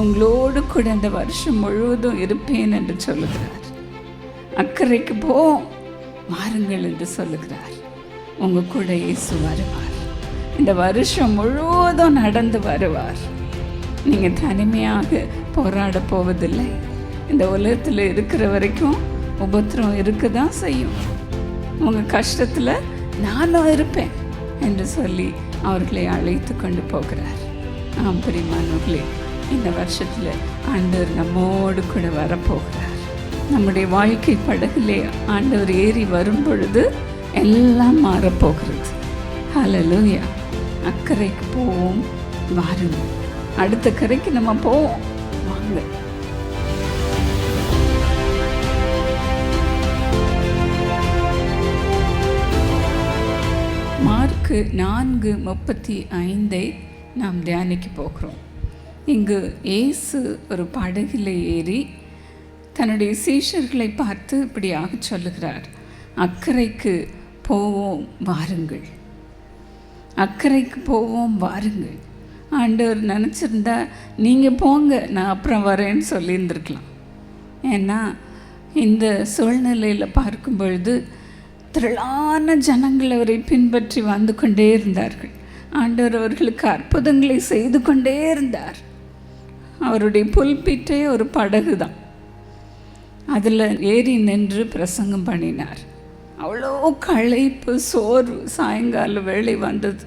உங்களோடு கூட அந்த வருஷம் முழுவதும் இருப்பேன் என்று சொல்லுகிறார். அக்கறைக்கு போ வாருங்கள் என்று சொல்லுகிறார். உங்க கூட இயேசு வருவார். இந்த வருஷம் முழுவதும் நடந்து வருவார். நீங்கள் தனிமையாக போராட போவதில்லை. இந்த உலகத்தில் இருக்கிற வரைக்கும் உபத்திரம் இருக்க தான் செய்யும். உங்கள் கஷ்டத்தில் நானும் இருப்பேன் என்று சொல்லி அவர்களை அழைத்து கொண்டு போகிறார். ஆம் பிரிமானவர்களே இந்த வருஷத்துல ஆண்டவர் நம்மோடு கூட வரப்போகிறார். நம்முடைய வாழ்க்கை படகுலே ஆண்டவர் ஏறி வரும் பொழுது எல்லாம் மாறப்போகிறது. ஹலலூயா அக்கறைக்கு போவோம் வாருங்க. அடுத்த கரைக்கு நம்ம போவோம் வாங்க. மார்க்கு நான்கு முப்பத்தி ஐந்தை நாம் தியானிக்க போகிறோம். இங்கு இயேசு ஒரு படகில் ஏறி தன்னுடைய சீஷர்களை பார்த்து இப்படியாக சொல்லுகிறார் அக்கறைக்கு போவோம் வாருங்கள். அக்கறைக்கு போவோம் வாருங்கள். ஆண்டவர் நினச்சிருந்தா நீங்கள் போங்க நான் அப்புறம் வரேன்னு சொல்லியிருந்துருக்கலாம். ஏன்னா இந்த சூழ்நிலையில் பார்க்கும் பொழுது திரளான ஜனங்கள் அவரை பின்பற்றி வந்து கொண்டே இருந்தார்கள். ஆண்டவர் அவர்களுக்கு அற்புதங்களை செய்து கொண்டே இருந்தார். அவருடைய புல்பிட்டே ஒரு படகு தான் அதில் ஏறி நின்று பிரசங்கம் பண்ணினார். அவ்வளோ களைப்பு சோர்வு சாயங்கால வேலை வந்தது.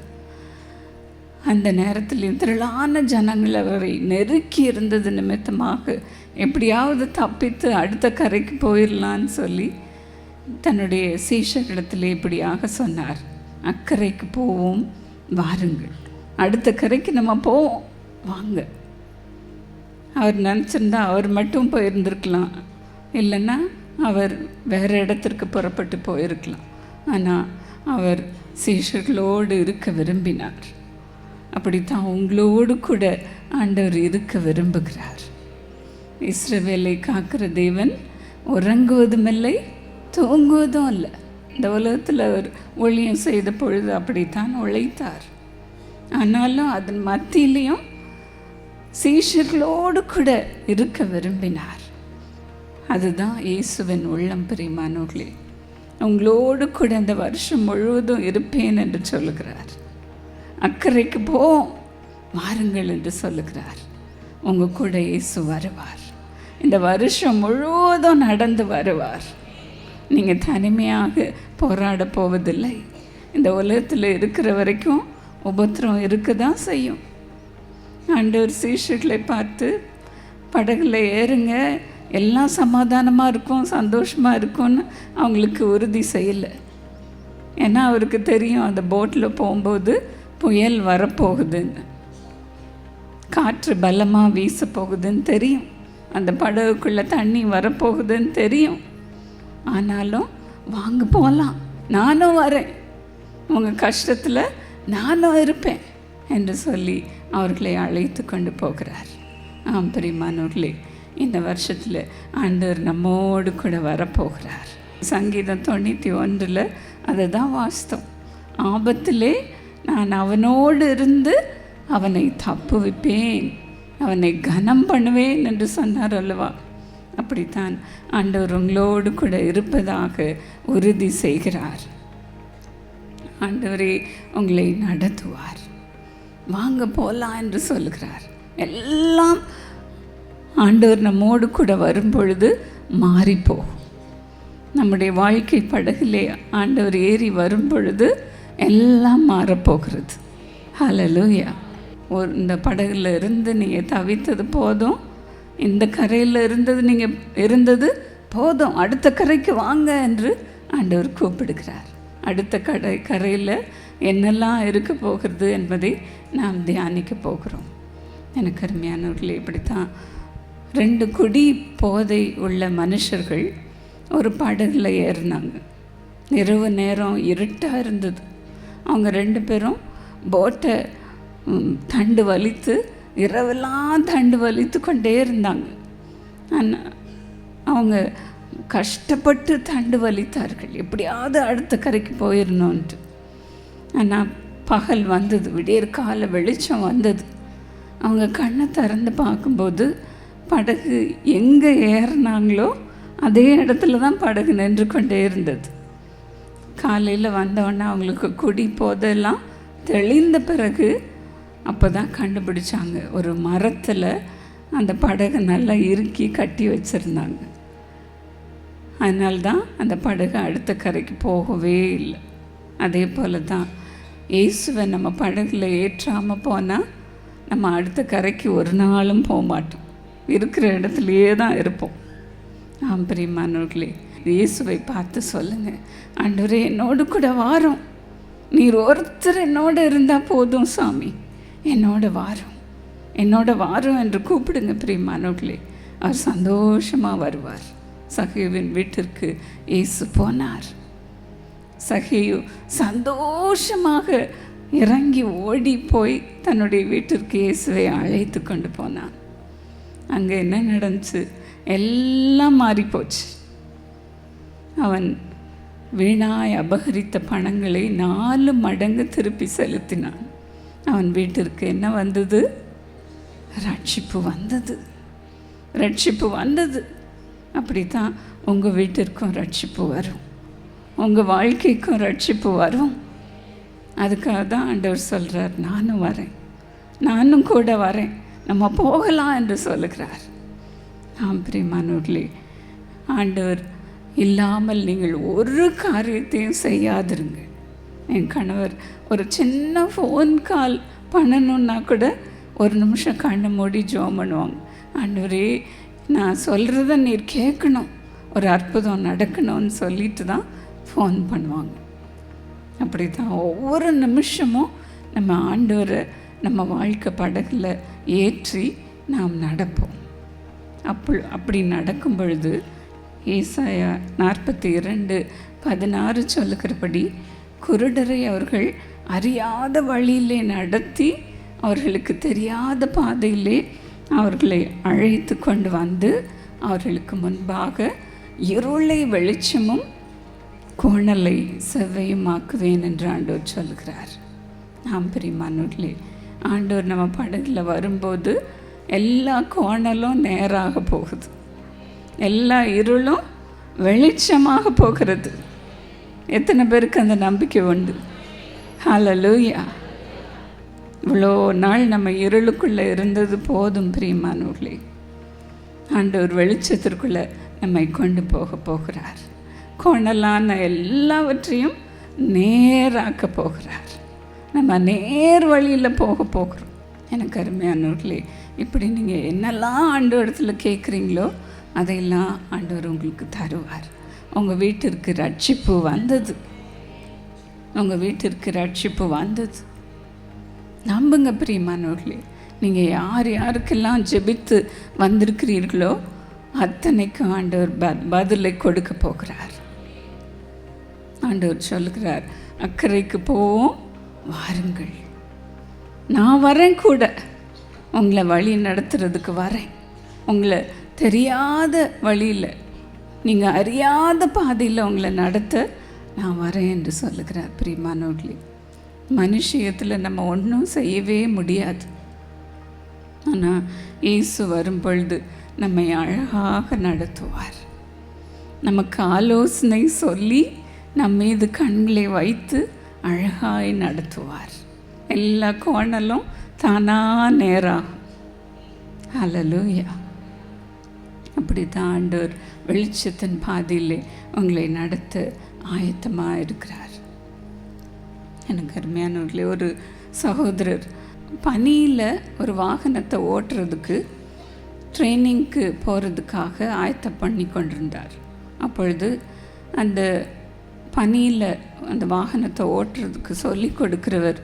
அந்த நேரத்தில் திரளான ஜனங்கள் அவரை நெருக்கி இருந்தது நிமித்தமாக எப்படியாவது தப்பித்து அடுத்த கரைக்கு போயிடலான்னு சொல்லி தன்னுடைய சீஷர்களிடத்தில் இப்படியாக சொன்னார். அக்கறைக்கு போவோம் வாருங்கள். அடுத்த கரைக்கு நம்ம போவோம். வாங்க. அவர் நினச்சிருந்தா அவர் மட்டும் போயிருந்திருக்கலாம். இல்லைன்னா அவர் வேறு இடத்திற்கு புறப்பட்டு போயிருக்கலாம். ஆனால் அவர் சீஷர்களோடு இருக்க விரும்பினார். அப்படித்தான் உங்களோடு கூட ஆண்டவர் இருக்க விரும்புகிறார். இஸ்ரவேலை காக்கிற தேவன் உறங்குவதும் இல்லை தூங்குவதும் இல்லை இந்த உலகத்தில் அவர் ஒளியம் செய்த பொழுது அப்படித்தான் உழைத்தார். ஆனாலும் அதன் மத்தியிலையும் சீஷர்களோடு கூட இருக்க விரும்பினார். அதுதான் இயேசுவின் உள்ளம் பிரியமானவர்களே. உங்களோடு கூட அந்த வருஷம் முழுவதும் இருப்பேன் என்று சொல்லுகிறார். அக்கறைக்கு போ வாருங்கள் என்று சொல்லுகிறார். உங்க கூட இயேசு வருவார். இந்த வருஷம் முழுவதும் நடந்து வருவார். நீங்கள் தனிமையாக போராட போவதில்லை. இந்த உலகத்தில் இருக்கிற வரைக்கும் உபத்திரம் இருக்க தான் செய்யும். ஆண்டவர் சீஷர்களை பார்த்து படகுல ஏறுங்க. எல்லாம் சமாதானமாக இருக்கும் சந்தோஷமாக இருக்கும்னு அவங்களுக்கு உறுதி செய்யலை. ஏன்னா அவருக்கு தெரியும் அந்த போட்டில் போகும்போது புயல் வரப்போகுதுன்னு. காற்று பலமாக வீச போகுதுன்னு தெரியும். அந்த படகுக்குள்ளே தண்ணி வரப்போகுதுன்னு தெரியும். ஆனாலும் வாங்க போகலாம் நானும் வரேன். உங்கள் கஷ்டத்தில் நானும் இருப்பேன். என்று சொல்லி அவர்களை அழைத்து கொண்டு போகிறார். ஆம் பிரிமானூர்களே இந்த வருஷத்தில் ஆண்டவர் நம்மோடு கூட வரப்போகிறார். சங்கீதம் தொண்ணூற்றி ஒன்றில் அதை தான் வாஸ்தவம். ஆபத்திலே நான் அவனோடு இருந்து அவனை தப்புவிப்பேன் அவனை கனம் பண்ணுவேன் என்று சொன்னார் அல்லவா? அப்படித்தான் ஆண்டவர் உங்களோடு கூட இருப்பதாக உறுதி செய்கிறார். ஆண்டவரே உங்களை நடத்துவார். வாங்க போகலாம் என்று சொல்லுகிறார். எல்லாம் ஆண்டவர் நம்மோடு கூட வரும்பொழுது மாறிப்போகும். நம்முடைய வாழ்க்கை படகுலே ஆண்டவர் ஏறி வரும் பொழுது எல்லாம் மாறப்போகிறது. ஹலலூயா ஒரு இந்த படகுல இருந்து நீங்கள் தவித்தது போதும். இந்த கரையில் இருந்தது நீங்கள் இருந்தது போதும். அடுத்த கரைக்கு வாங்க என்று ஆண்டவர் கூப்பிடுகிறார். அடுத்த கடை கரையில் என்னெல்லாம் இருக்க போகிறது என்பதை நாம் தியானிக்க போகிறோம். எனக்கு அருமையானவர்களே இப்படித்தான் ரெண்டு குடி போதை உள்ள மனுஷர்கள் ஒரு படகுல ஏறினாங்க. இரவு நேரம் இருட்டாக இருந்தது. அவங்க ரெண்டு பேரும் போட்டை தண்டு வலித்து இரவெல்லாம் தண்டு வலித்து கொண்டே இருந்தாங்க. ஆனால் அவங்க கஷ்டப்பட்டு தண்டு வலித்தார்கள். எப்படியாவது அடுத்த கரைக்கு போயிடணுன்ட்டு ஆனால் பகல் வந்தது. விடியற் கால வெளிச்சம் வந்தது. அவங்க கண்ணை திறந்து பார்க்கும்போது படகு எங்கே ஏறினாங்களோ அதே இடத்துல தான் படகு நின்று கொண்டே இருந்தது. காலையில் வந்தவொடனே அவங்களுக்கு குடி போதெல்லாம் தெளிந்த பிறகு அப்போ தான் கண்டுபிடிச்சாங்க. ஒரு மரத்தில் அந்த படகு நல்லா இறுக்கி கட்டி வச்சுருந்தாங்க. அதனால்தான் அந்த படகு அடுத்த கரைக்கு போகவே இல்லை. அதே போல தான் இயேசுவை நம்ம படகுல ஏற்றாமல் போனால் நம்ம அடுத்த கரைக்கு ஒரு நாளும் போக மாட்டோம். இருக்கிற இடத்துலையே தான் இருப்போம். ஆம் பிரியமானவர்களே இயேசுவை பார்த்து சொல்லுங்கள் அன்றுரே என்னோடு கூட வாரம். நீர் ஒருத்தர் என்னோட இருந்தால் போதும் சாமி. என்னோட வாரம். என்னோட வாரம் என்று கூப்பிடுங்க பிரியமானவர்களே. அவர் சந்தோஷமாக வருவார். சகையுவின் வீட்டிற்கு இயேசு போனார். சகையு சந்தோஷமாக இறங்கி ஓடி போய் தன்னுடைய வீட்டிற்கு இயேசுவை அழைத்து கொண்டு போனான். அங்கே என்ன நடந்துச்சு? எல்லாம் மாறிப்போச்சு. அவன் வீணாய் அபகரித்த பணங்களை நாலு மடங்கு திருப்பி செலுத்தினான். அவன் வீட்டிற்கு என்ன வந்தது? ரட்சிப்பு வந்தது. ரட்சிப்பு வந்தது. அப்படி தான் உங்கள் வீட்டிற்கும் ரட்சிப்பு வரும். உங்கள் வாழ்க்கைக்கும் ரட்சிப்பு வரும். அதுக்காக தான் ஆண்டவர் சொல்கிறார் நானும் வரேன். நானும் கூட வரேன். நம்ம போகலாம் என்று சொல்லுகிறார். ஆம் பிரியமானூர்லே ஆண்டவர் இல்லாமல் நீங்கள் ஒரு காரியத்தையும் செய்யாதிருங்க. என் கணவர் ஒரு சின்ன ஃபோன் கால் பண்ணணுன்னா கூட ஒரு நிமிஷம் கண்ணை மூடி ஜோம் பண்ணுவாங்க. ஆண்டவரே நான் சொல்கிறத நீர் கேட்கணும். ஒரு அற்புதம் நடக்கணும்னு சொல்லிட்டு தான் ஃபோன் பண்ணுவாங்க. அப்படி தான் ஒவ்வொரு நிமிஷமும் நம்ம ஆண்டவரை நம்ம வாழ்க்கை படகில் ஏற்றி நாம் நடப்போம். அப்போ அப்படி நடக்கும் பொழுது ஏசாயா நாற்பத்தி இரண்டு பதினாறு சொல்லுகிறபடி குருடரை அவர்கள் அறியாத வழியிலே நடத்தி அவர்களுக்கு தெரியாத பாதையிலே அவர்களை அழைத்து கொண்டு வந்து அவர்களுக்கு முன்பாக இருளை வெளிச்சமும் கோணலை செவ்வையுமாக்குவேன் என்று ஆண்டோர் சொல்கிறார் நாம் பிரிமானூர்லே ஆண்டோர் நம்ம படகில் வரும்போது எல்லா கோணலும் நேராக போகுது. எல்லா இருளும் வெளிச்சமாக போகிறது. எத்தனை பேருக்கு அந்த நம்பிக்கை உண்டு? ஹலலூயா இவ்வளோ நாள் நம்ம இருளுக்குள்ளே இருந்தது போதும் பிரியமானவர்களே. ஆண்டவர் வெளிச்சத்திற்குள்ளே நம்மை கொண்டு போக போகிறார். கோணலான எல்லாவற்றையும் நேராக்க போகிறார். நம்ம நேர் வழியில் போக போகிறோம். எனக்கு அருமையானவர்களே இப்படி நீங்கள் என்னெல்லாம் ஆண்டு இடத்துல கேட்குறீங்களோ அதையெல்லாம் ஆண்டவர் உங்களுக்கு தருவார். உங்கள் வீட்டிற்கு ரட்சிப்பு வந்தது. உங்கள் வீட்டிற்கு ரட்சிப்பு வந்தது. நம்புங்க பிரியமானவர்களே நீங்கள் யார் யாருக்கெல்லாம் ஜெபித்து வந்திருக்கிறீர்களோ அத்தனைக்கும் ஆண்டவர் ப பதிலை கொடுக்க போகிறார். ஆண்டவர் சொல்கிறார் அக்கறைக்கு போவோம் வாருங்கள். நான் வரேன் கூட. உங்களை வழி நடத்துறதுக்கு வரேன். உங்களை தெரியாத வழியில் நீங்கள் அறியாத பாதையில் உங்களை நடத்த நான் வரேன் என்று சொல்லுகிறார் பிரியமானவர்களே மனுஷியத்தில் நம்ம ஒன்றும் செய்யவே முடியாது. ஆனால் இயேசு வரும் பொழுது நம்மை அழகாக நடத்துவார். நமக்கு ஆலோசனை சொல்லி நம் மீது கண்களை வைத்து அழகாய் நடத்துவார். எல்லா கோணலும் தானா நேராகும். அலலூயா அப்படி தான் ஆண்டவர் வெளிச்சத்தின் பாதியிலே உங்களை நடத்த ஆயத்தமாக இருக்கிறார். எனக்கு அருமையானவர்களே ஒரு சகோதரர் பனியில் ஒரு வாகனத்தை ஓட்டுறதுக்கு ட்ரைனிங்க்கு போகிறதுக்காக ஆயத்தம் பண்ணி கொண்டிருந்தார். அப்பொழுது அந்த பனியில் அந்த வாகனத்தை ஓட்டுறதுக்கு சொல்லி கொடுக்கிறவர்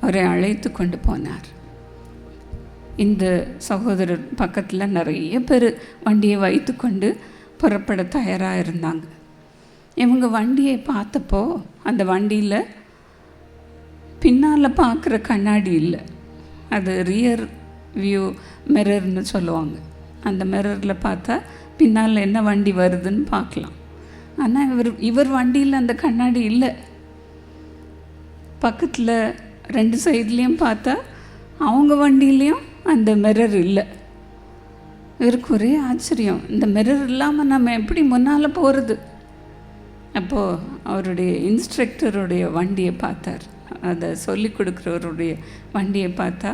அவரை அழைத்து கொண்டு போனார். இந்த சகோதரர் பக்கத்தில் நிறைய பேர் வண்டியை வைத்துக்கொண்டு புறப்பட தயாராக இருந்தாங்க. இவங்க வண்டியை பார்த்தப்போ அந்த வண்டியில் பின்னால் பார்க்குற கண்ணாடி இல்லை. அது ரியர் வியூ மிரர்னு சொல்லுவாங்க. அந்த மிரரில் பார்த்தா பின்னால் என்ன வண்டி வருதுன்னு பார்க்கலாம். ஆனால் இவர் இவர் வண்டியில் அந்த கண்ணாடி இல்லை. பக்கத்தில் ரெண்டு சைட்லேயும் பார்த்தா அவங்க வண்டியிலையும் அந்த மிரர் இல்லை. இவருக்கு ஒரே ஆச்சரியம். இந்த மிரர் இல்லாமல் நம்ம எப்படி முன்னால் போகிறது அப்போது அவருடைய இன்ஸ்ட்ரக்டருடைய வண்டியை பார்த்தார். அதை சொல்லி கொடுக்குறவருடைய வண்டியை பார்த்தா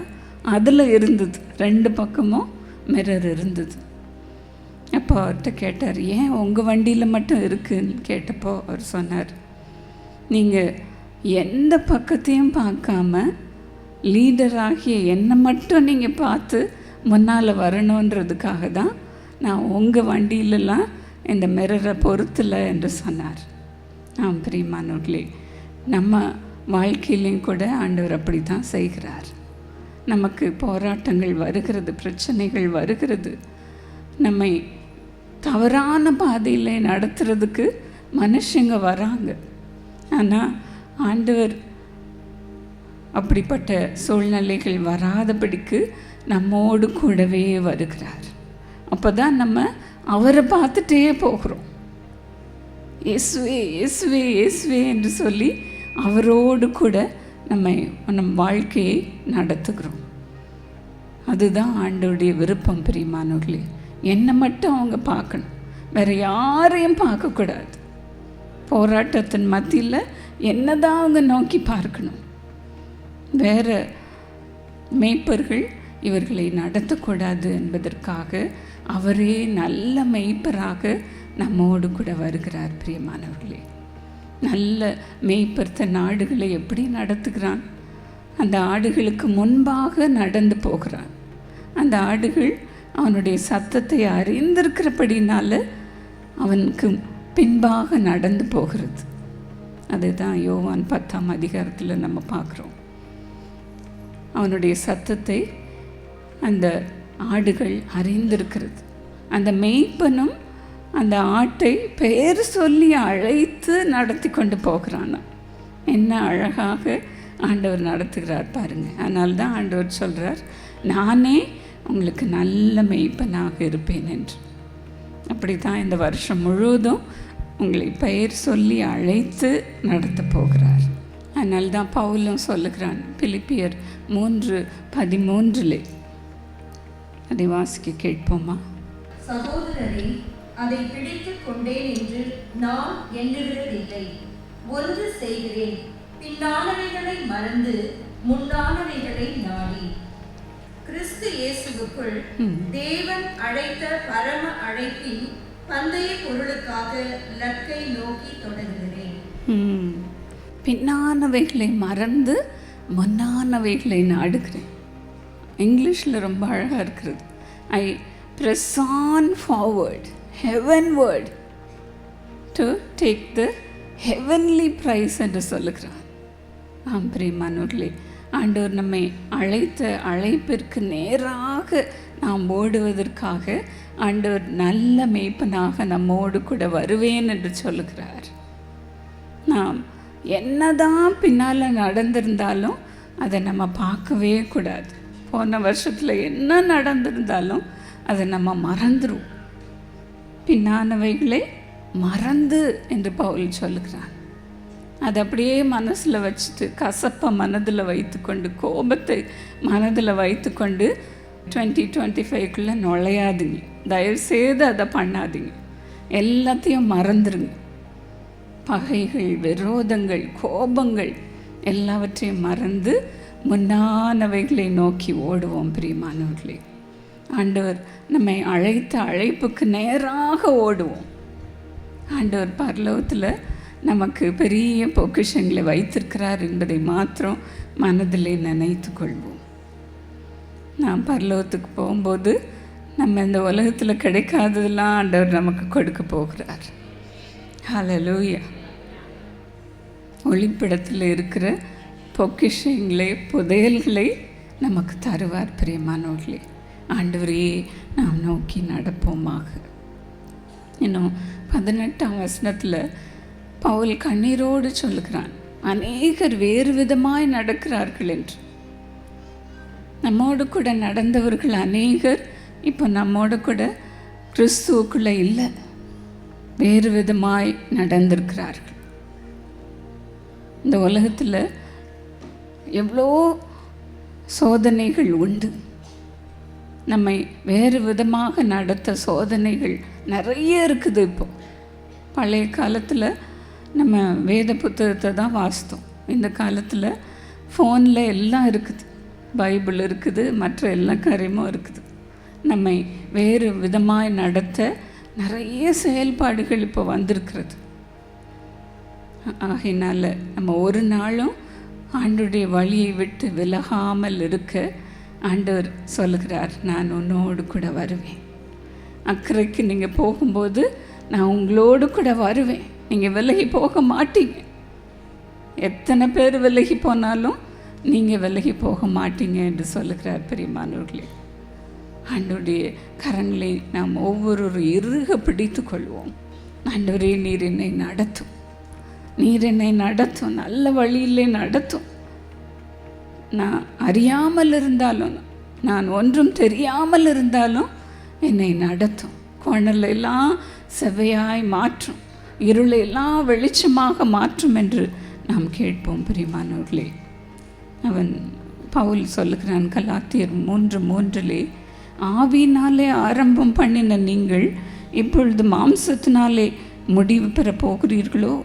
அதில் இருந்தது. ரெண்டு பக்கமும் மிரர் இருந்தது. அப்போ அவர்கிட்ட கேட்டார் ஏன் உங்கள் வண்டியில் மட்டும் இருக்குன்னு? கேட்டப்போ அவர் சொன்னார் நீங்கள் எந்த பக்கத்தையும் பார்க்காம லீடராகிய என்னை மட்டும் நீங்கள் பார்த்து முன்னால் வரணுன்றதுக்காக தான் நான் உங்கள் வண்டியிலலாம் இந்த மிரரை பொறுத்தலை என்று சொன்னார். ஆம் பிரியமானவர்களே நம்ம வாழ்க்கையிலையும் கூட ஆண்டவர் அப்படி தான் செய்கிறார். நமக்கு போராட்டங்கள் வருகிறது பிரச்சனைகள் வருகிறது. நம்மை தவறான பாதையில் நடத்துறதுக்கு மனுஷங்க வராங்க. ஆனால் ஆண்டவர் அப்படிப்பட்ட சூழ்நிலைகள் வராதபடிக்கு நம்மோடு கூடவே வருகிறார். அப்போ தான் நம்ம அவரை பார்த்துட்டே போகிறோம். இயேசுவே இயேசுவே இயேசுவே என்று சொல்லி அவரோடு கூட நம்ம நம் வாழ்க்கையை நடத்துகிறோம். அதுதான் ஆண்டோடைய விருப்பம் பிரியமானவர்களே. என்னை மட்டும் அவங்க பார்க்கணும். வேறு யாரையும் பார்க்கக்கூடாது. போராட்டத்தின் மத்தியில் என்னதான் அவங்க நோக்கி பார்க்கணும். வேறு மேய்ப்பர்கள் இவர்களை நடத்தக்கூடாது என்பதற்காக அவரே நல்ல மெய்ப்பராக நம்மோடு கூட வருகிறார் பிரியமானவர்களே. நல்ல மெய்ப்பர்த்த நாடுகளை ஆடுகளை எப்படி நடத்துகிறான்? அந்த ஆடுகளுக்கு முன்பாக நடந்து போகிறான். அந்த ஆடுகள் அவனுடைய சத்தத்தை அறிந்திருக்கிறபடினால அவனுக்கு பின்பாக நடந்து போகிறது. அதுதான் யோவான் பத்தாம் அதிகாரத்தில் நம்ம பார்க்குறோம். அவனுடைய சத்தத்தை அந்த ஆடுகள் அறிந்திருக்கிறது. அந்த மெய்ப்பனும் அந்த ஆட்டை பெயர் சொல்லி அழைத்து நடத்தி கொண்டு போகிறான். என்ன அழகாக ஆண்டவர் நடத்துகிறார் பாருங்கள் அதனால்தான் ஆண்டவர் சொல்கிறார் நானே உங்களுக்கு நல்ல மெய்ப்பனாக இருப்பேன் என்று. அப்படி தான் இந்த வருஷம் முழுவதும் உங்களை பெயர் சொல்லி அழைத்து நடத்த போகிறார். அதனால் தான் பவுலும் சொல்லுகிறான் பிலிப்பியர் மூன்று பதிமூன்றிலே. அதை வாசிக்க கேட்போமா? சகோதரரே அதை பிடித்துக் கொண்டேன் என்று நான் எண்ணுகிறதில்லை. ஒன்று செய்கிறேன் பின்னானவைகளை மறந்து முன்னானவைகளை நாடி. கிறிஸ்து இயேசுவுக்குள் தேவன் அழைத்த பரம அழைப்பின் பந்தய பொருளுக்காக லக்கை நோக்கி தொடங்குகிறேன். ம். பின்னானவைகளை மறந்து முன்னானவைகளை நாடுகிறேன். இங்கிலீஷில் ரொம்ப அழகாக இருக்கிறது. I press on forward heavenward to take the heavenly prize என்று சொல்லுகிறார். ஆம் பிரியமானவர்களே ஆண்டவர் நம்மை அழைத்த அழைப்பிற்கு நேராக நாம் ஓடுவதற்காக ஆண்டவர் நல்ல மேய்ப்பனாக நம்மோடு கூட வருவேன் என்று சொல்லுகிறார். நாம் என்னதான் பின்னால் நடந்திருந்தாலும் அதை நம்ம பார்க்கவே கூடாது. போன வருஷத்தில் என்ன நடந்திருந்தாலும் அதை நம்ம மறந்துடும் பின்னானவைகளை மறந்து என்று பவுல் சொல்லுகிறான். அதை அப்படியே மனசில் வச்சுட்டு கசப்பை மனதில் வைத்துக்கொண்டு கோபத்தை மனதில் வைத்துக்கொண்டு டுவெண்ட்டி டுவெண்ட்டி ஃபைவ்க்குள்ளே நுழையாதுங்க. தயவுசெய்து அதை பண்ணாதீங்க. எல்லாத்தையும் மறந்துடுங்க பகைகள் விரோதங்கள் கோபங்கள் எல்லாவற்றையும் மறந்து முன்னானவைகளை நோக்கி ஓடுவோம் பிரியமானவர்களே. ஆண்டவர் நம்மை அழைத்த அழைப்புக்கு நேராக ஓடுவோம். ஆண்டவர் பரலோகத்தில் நமக்கு பெரிய பொக்கிஷங்களை வைத்திருக்கிறார் என்பதை மாத்திரம் மனதிலே நினைத்து கொள்வோம். நாம் பரலோகத்துக்கு போகும்போது நம்ம இந்த உலகத்தில் கிடைக்காததெல்லாம் ஆண்டவர் நமக்கு கொடுக்க போகிறார். ஹலலூயா ஒளிப்பிடத்தில் இருக்கிற பொக்கிஷங்களை புதையல்களை நமக்கு தருவார் பிரியமானவர்களே. ஆண்டவரையே நாம் நோக்கி நடப்போமாக. இன்னும் பதினெட்டாம் வசனத்தில் பவுல் கண்ணீரோடு சொல்லுகிறான் அநேகர் வேறு விதமாய் நடக்கிறார்கள் என்று. நம்மோடு கூட நடந்தவர்கள் அநேகர் இப்போ நம்மோடு கூட கிறிஸ்துவுக்குள்ளே இல்லை. வேறு விதமாய் நடந்திருக்கிறார்கள். இந்த உலகத்தில் எவ்வளோ சோதனைகள் உண்டு. நம்மை வேறு விதமாக நடத்த சோதனைகள் நிறைய இருக்குது இப்போ. பழைய காலத்தில் நம்ம வேத புத்தகத்தை தான் வாசித்தோம். இந்த காலத்தில் ஃபோனில் எல்லாம் இருக்குது. பைபிள் இருக்குது மற்ற எல்லா காரியமும் இருக்குது. நம்மை வேறு விதமாக நடத்த நிறைய செயல்பாடுகள் இப்போ வந்திருக்கிறது. ஆகையினால நம்ம ஒரு நாளும் ஆண்டுடைய வழியை விட்டு விலகாமல் இருக்க ஆண்டவர் சொல்லுகிறார் நான் உன்னோடு கூட வருவேன். அக்கறைக்கு நீங்கள் போகும்போது நான் உங்களோடு கூட வருவேன். நீங்கள் விலகி போக மாட்டீங்க. எத்தனை பேர் விலகி போனாலும் நீங்கள் விலகி போக மாட்டீங்க என்று சொல்லுகிறார் பெரியமானவர்களே. ஆண்டவருடைய கரங்களை நாம் ஒவ்வொரு இறுக பிடித்து கொள்வோம். ஆண்டவரே நீர் என்னை நடத்தும். நீர் என்னை நடத்தும். நல்ல வழியிலே நடத்தும். நான் அறியாமல் இருந்தாலும் நான் ஒன்றும் தெரியாமல் இருந்தாலும் என்னை நடத்தும். குணலெல்லாம் செவ்வையாய் மாற்றும். இருளை எல்லாம் வெளிச்சமாக மாற்றும் என்று நாம் கேட்போம் பிரியமானவர்களே. அவன் பவுல் சொல்லுகிறான் கலாத்தியர் மூன்று மூன்றிலே ஆவியினாலே ஆரம்பம் பண்ணின நீங்கள் இப்பொழுது மாம்சத்தினாலே முடிவு பெற போகிறீர்களோ?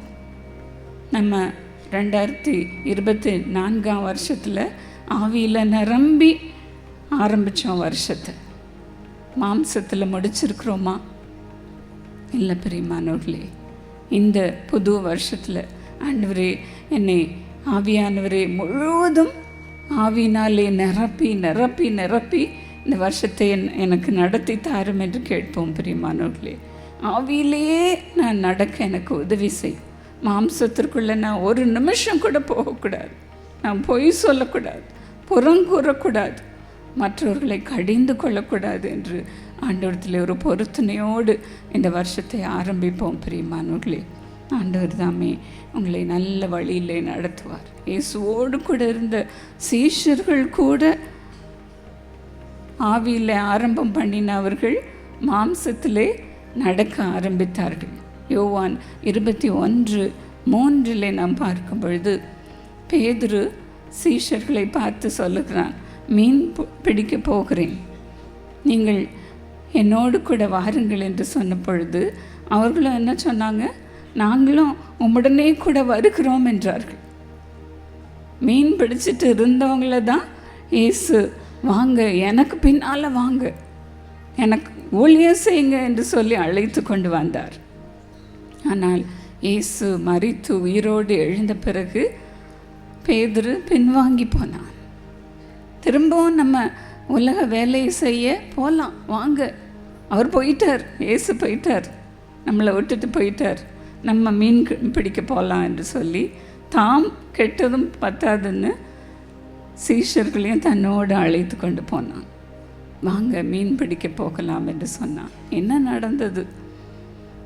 நம்ம ரெண்டாயிரத்தி இருபத்தி நான்காம் வருஷத்தில் ஆவியில் நிரம்பி ஆரம்பித்தோம் வருஷத்தை. மாம்சத்தில் முடிச்சிருக்கிறோமா? இல்லை பிரியமானவர்களே. இந்த புது வருஷத்தில் ஆண்டவரே என்னை ஆவியானவரே முழுவதும் ஆவியினாலே நிரப்பி நிரப்பி நிரப்பி இந்த வருஷத்தை என் எனக்கு நடத்தி தாரும் என்று கேட்போம் பிரியமானவர்களே. ஆவியிலேயே நான் நடக்க எனக்கு உதவி செய். மாம்சத்திற்குள்ளே நான் ஒரு நிமிஷம் கூட போகக்கூடாது. நான் பொய் சொல்லக்கூடாது. புறங்கூறக்கூடாது மற்றவர்களை கடிந்து கொள்ளக்கூடாது என்று ஆண்டவரத்தில் ஒரு பொருத்தனையோடு இந்த வருஷத்தை ஆரம்பிப்போம் பிரியமானவர்களே. ஆண்டவர் தாமே உங்களை நல்ல வழியிலே நடத்துவார். இயேசுவோடு கூட இருந்த சீஷர்கள் கூட ஆவியில் ஆரம்பம் பண்ணினவர்கள் மாம்சத்திலே நடக்க ஆரம்பித்தார்கள். யோவான் இருபத்தி ஒன்று மூன்றிலே நாம் பார்க்கும் பொழுது பேதுரு சீஷர்களை பார்த்து சொல்லுகிறான் மீன் பிடிக்க போகிறேன். நீங்கள் என்னோடு கூட வாருங்கள் என்று சொன்ன பொழுது அவர்களும் என்ன சொன்னாங்க? நாங்களும் உம்முடனே கூட வருகிறோம் என்றார்கள். மீன் பிடிச்சிட்டு இருந்தவங்கள தான் இயேசு வாங்க எனக்கு பின்னால் வாங்க. எனக்கு ஊழியர் செய்யுங்க என்று சொல்லி அழைத்து கொண்டு வந்தார். ஆனால் இயேசு மறித்து உயிரோடு எழுந்த பிறகு பேதுரு பின்வாங்கி போனான். திரும்பவும் நம்ம உலக வேலையை செய்ய போகலாம் வாங்க. அவர் போயிட்டார் ஏசு போயிட்டார் நம்மளை விட்டுட்டு போயிட்டார். நம்ம மீன் பிடிக்க போகலாம் என்று சொல்லி தாம் கெட்டதும் பத்தாதுன்னு சீஷர்களையும் தன்னோடு அழைத்து கொண்டு போனான். வாங்க மீன் பிடிக்க போகலாம் என்று சொன்னான். என்ன நடந்தது?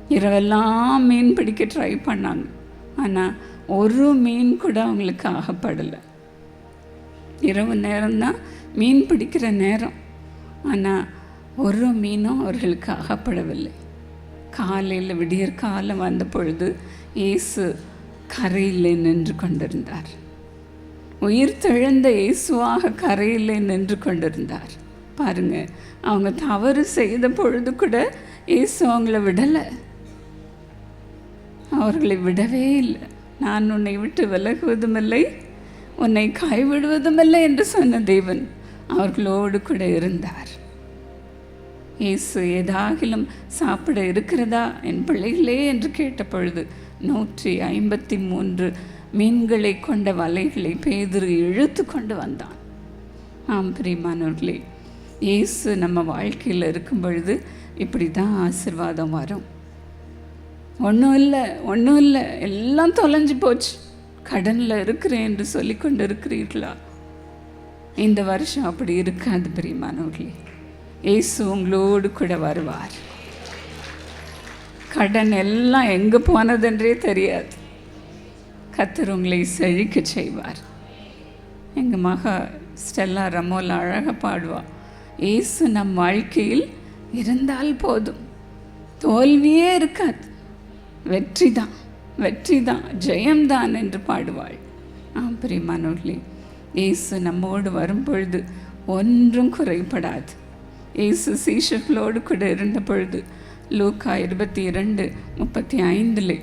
இரவெல்லாம் மீன் பிடிக்க ட்ரை பண்ணாங்க. ஆனால் ஒரு மீன் கூட அவங்களுக்கு ஆகப்படலை. இரவு நேரம்தான் மீன் பிடிக்கிற நேரம். ஆனால் ஒரு மீனும் அவர்களுக்கு அகப்படவில்லை காலையில் விடியற் காலம் வந்த பொழுது இயேசு கரையிலே நின்று கொண்டிருந்தார். உயிர் தெழுந்த இயேசுவாக கரையிலே நின்று கொண்டிருந்தார். பாருங்க அவங்க தவறு செய்த பொழுது கூட இயேசு அவங்கள விடலை. அவர்களை விடவே இல்லை. நான் உன்னை விட்டு விலகுவதுமில்லை உன்னை கைவிடுவதுமில்லை என்று சொன்ன தேவன் அவர்களோடு கூட இருந்தார். இயேசு ஏதாகிலும் சாப்பிட இருக்கிறதா? என் பிள்ளைகளே என்று கேட்ட பொழுது நூற்றி ஐம்பத்தி மூன்று மீன்களை கொண்ட வலைகளை பேதிரு இழுத்து கொண்டு வந்தான். ஆம் பிரியமானவர்களே இயேசு நம்ம வாழ்க்கையில் இருக்கும் பொழுது இப்படி தான் ஆசிர்வாதம் வரும். ஒன்றும் இல்லை ஒன்றும் இல்லை எல்லாம் தொலைஞ்சு போச்சு. கடனில் இருக்கிறேன் என்று சொல்லி கொண்டு இருக்கிறீர்களா இந்த வருஷம் அப்படி இருக்காது பிரியமானவர்களே. இயேசு உங்களோடு கூட வருவார். கடன் எல்லாம் எங்கே போனதென்றே தெரியாது. கத்தர் உங்களை செழிக்க செய்வார். எங்கள் மக ஸ்டெல்லா ரமோல அழகாக பாடுவா இயேசு நம் வாழ்க்கையில் இருந்தால் போதும். தோல்வியே இருக்காது. வெற்றி தான் வெற்றி தான் ஜெயம்தான் என்று பாடுவாள். ஆம் பிரியமானவர்களே இயேசு நம்மோடு வரும்பொழுது ஒன்றும் குறைபடாது. இயேசு சீஷர்களோடு கூட இருந்த பொழுது லூக்கா இருபத்தி இரண்டு முப்பத்தி ஐந்தில்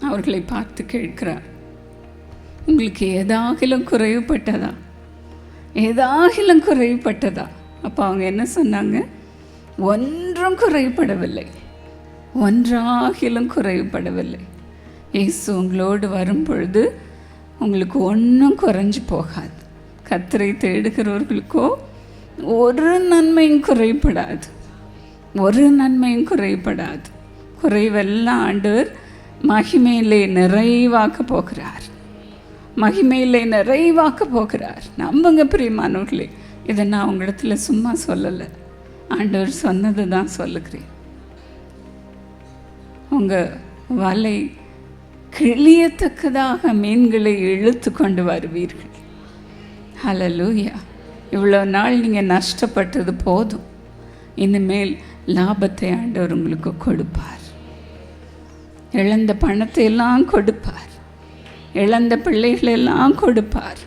அவர்களை பார்த்து கேட்கிறார். உங்களுக்கு ஏதாகிலும் குறைவுபட்டதா? ஏதாகிலும் குறைவுபட்டதா? அப்போ அவங்க என்ன சொன்னாங்க? ஒன்றும் குறைபடவில்லை ஒன்றாகிலும் குறைவுபடவில்லை. இயேசு உங்களோடு வரும் பொழுது உங்களுக்கு ஒன்றும் குறைஞ்சு போகாது. கத்திரை தேடுகிறவர்களுக்கோ ஒரு நன்மையும் குறைபடாது. ஒரு நன்மையும் குறைபடாது. குறைவெல்லாம் ஆண்டவர் மகிமையிலே நிறைவாக்க போகிறார். மகிமையிலே நிறைவாக்க போகிறார். நம்புங்க பிரியமானவர்களே இதை நான் உங்களிடத்தில் சும்மா சொல்லலை. ஆண்டவர் சொன்னது தான் சொல்லுகிறேன். உங்கள் வலை கிழியத்தக்கதாக மீன்களை இழுத்து கொண்டு வருவீர்கள். ஹலலூயா இவ்வளோ நாள் நீங்கள் நஷ்டப்பட்டது போதும். இனிமேல் லாபத்தை ஆண்டவர் உங்களுக்கு கொடுப்பார். இழந்த பணத்தை எல்லாம் கொடுப்பார். இழந்த பிள்ளைகளெல்லாம் கொடுப்பார்.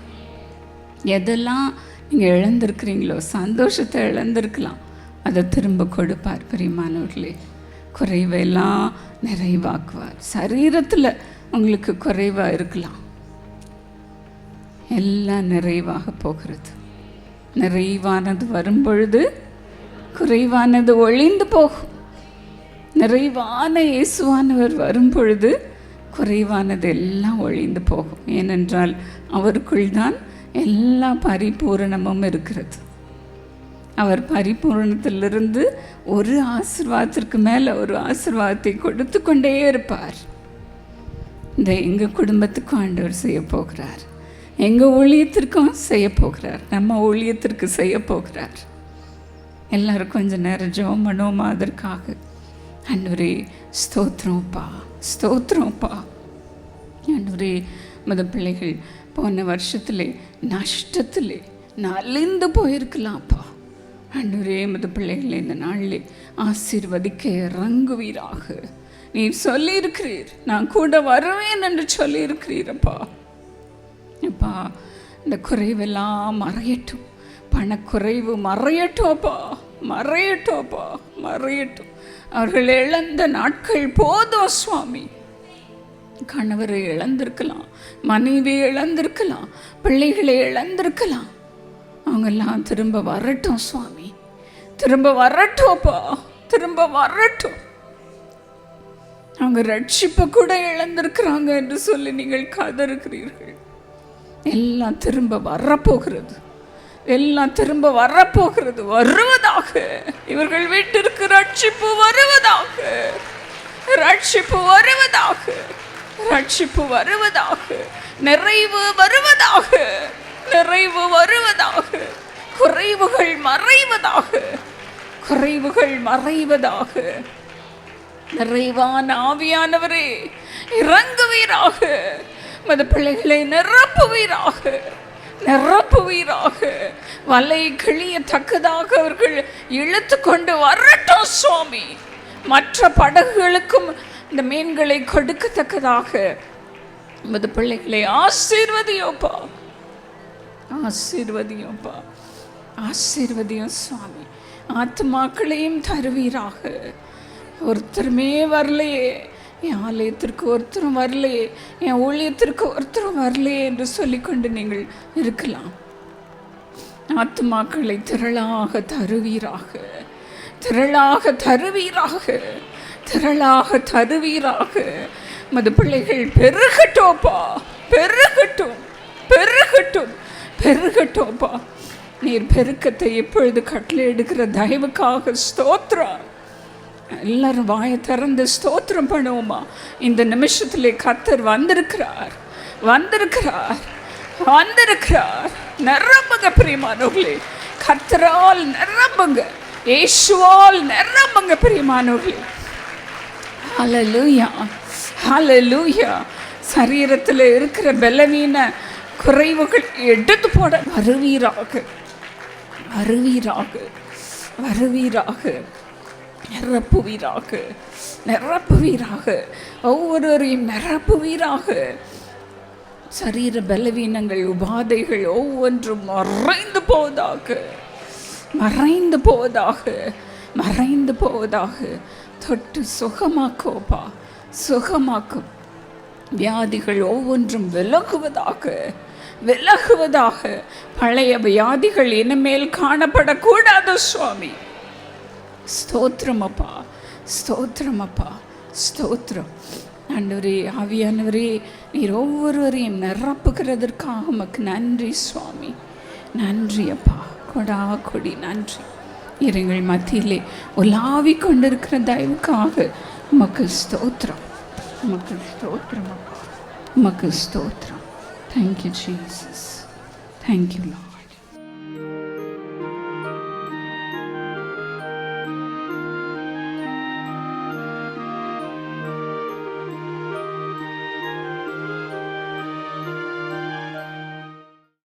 எதெல்லாம் நீங்கள் இழந்திருக்கிறீங்களோ சந்தோஷத்தை இழந்திருக்கலாம் அதை திரும்ப கொடுப்பார் பிரியமானவர்களே. குறைவெல்லாம் நிறைவாக்குவார். சரீரத்தில் உங்களுக்கு குறைவாக இருக்கலாம். எல்லாம் நிறைவாக போகிறது. நிறைவானது வரும்பொழுது குறைவானது ஒழிந்து போகும். நிறைவான இயேசுவானவர் வரும் பொழுது குறைவானது எல்லாம் ஒழிந்து போகும். ஏனென்றால் அவருக்குள் தான் எல்லா பரிபூரணமும் இருக்கிறது. அவர் பரிபூரணத்திலிருந்து ஒரு ஆசிர்வாதத்திற்கு மேலே ஒரு ஆசிர்வாதத்தை கொடுத்து கொண்டே இருப்பார். இந்த எங்கள் குடும்பத்துக்கும் ஆண்டவர் செய்ய போகிறார். எங்கள் ஊழியத்திற்கும் செய்ய போகிறார். நம்ம ஊழியத்திற்கு செய்ய போகிறார். எல்லாரும் கொஞ்சம் நேரம் ஜோம் பண்ணுவோமா? அதற்காக. ஆண்டவரே ஸ்தோத்திரம்ப்பா ஸ்தோத்திரம்ப்பா. ஆண்டவரே மத பிள்ளைகள் போன வருஷத்திலே நஷ்டத்துலே நலிந்து போயிருக்கலாம்ப்பா. ஆண்டவரே மத பிள்ளைகளை இந்த நாளில் ஆசீர்வதிக்க இறங்குவீராக. நீர் சொல்லியிருக்கிறீர். நான் கூட வருவேன் என்று சொல்லியிருக்கிறீரப்பா. அப்பா இந்த குறைவெல்லாம் மறையட்டும். பணக்குறைவு மறையட்டோப்பா மறையட்டோப்பா மறையட்டும் அவர்கள் இழந்த நாட்கள் போதும் சுவாமி. கணவரை இழந்திருக்கலாம் மனைவி இழந்திருக்கலாம் பிள்ளைகளை இழந்திருக்கலாம். அவங்கெல்லாம் திரும்ப வரட்டும் சுவாமி. திரும்ப வரட்டோப்பா திரும்ப வரட்டும். அவங்க ரட்சிப்பை கூட இழந்திருக்கிறாங்க என்று சொல்லி நீங்கள் கதறுகிறீர்கள். எல்லாம் திரும்ப வரப்போகிறது. எல்லாம் திரும்ப வரப்போகிறது. வருவதாக. இவர்கள் வீட்டிற்கு ரட்சிப்பு வருவதாக. ரட்சிப்பு வருவதாக. ரட்சிப்பு வருவதாக. நிறைவு வருவதாக. நிறைவு வருவதாக. குறைவுகள் மறைவதாக. குறைவுகள் மறைவதாக. நிறைவான ஆவியானவரே இறங்குவீராக. மத பிள்ளைகளை நிரப்புவீராக நிரப்புவீராக. வலை கிழியத்தக்கதாக அவர்கள் இழுத்து கொண்டு வரட்டும் சுவாமி. மற்ற படகுகளுக்கும் இந்த மீன்களை கொடுக்கத்தக்கதாக. மது பிள்ளைகளை ஆசீர்வதியோப்பா. ஆசீர்வதியோப்பா. ஆசீர்வதியும் சுவாமி. ஆத்மாக்களையும் தருவீராக. ஒருத்தருமே வரலையே. என் ஆலயத்திற்கு ஒருத்தரும் வரலையே என் ஊழியத்திற்கு ஒருத்தரும் வரலையே என்று சொல்லிக்கொண்டு நீங்கள் இருக்கலாம். ஆத்மாக்களை திரளாக தருவீராக திரளாக தருவீராக திரளாக தருவீராக. மது பிள்ளைகள் பெருகட்டோப்பா பெருகட்டும் பெருகட்டும் பெருகட்டோப்பா. நீர் பெருக்கத்தை எப்பொழுது கட்டளை எடுக்கிற தயவுக்காக ஸ்தோத்ரா எல்லாரும் வாயை திறந்து ஸ்தோத்திரம் பண்ணுவோமா? இந்த நிமிஷத்திலே கத்தர் வந்திருக்கிறார். வந்திருக்கிறார். வந்திருக்கிறார். நிரம்புங்க பிரியமானவர்களே. கத்தரால் நிரம்புங்க. ஏசுவால் நிரம்புங்க பிரியமானவர்களே. ஹalleluya. ஹalleluya. சரீரத்தில் இருக்கிற பலவீன குறைவுகள் எடுத்து போட வருவீராக. வருவீராக. வருவீராக. நிரப்புவீராக நிரப்புவீராக ஒவ்வொருவரையும் நிரப்புவீராக சரீர பலவீனங்கள் உபாதைகள் ஒவ்வொன்றும் மறைந்து போவதாக மறைந்து போவதாக மறைந்து போவதாக. தொட்டு சுகமாக்கோப்பா சுகமாக்கும். வியாதிகள் ஒவ்வொன்றும் விலகுவதாக விலகுவதாக. பழைய வியாதிகள் இனிமேல் காணப்படக்கூடாது சுவாமி. ஸ்தோத்திரம் அப்பா ஸ்தோத்திரம். அப்பா ஸ்தோத்திரம் ஆண்டவரே ஆவியானவரே நீர் ஒவ்வொருவரையும் நிரப்புகிறதற்காக உமக்கு நன்றி சுவாமி. நன்றி அப்பா. கொடா கொடி நன்றி. இருங்கள் மத்தியிலே உலாவி கொண்டிருக்கிற தயவுக்காக உமக்கு ஸ்தோத்திரம். உமக்கு ஸ்தோத்திரம் அப்பா உமக்கு ஸ்தோத்திரம். தேங்க்யூ ஜீசஸ் தேங்க்யூ லா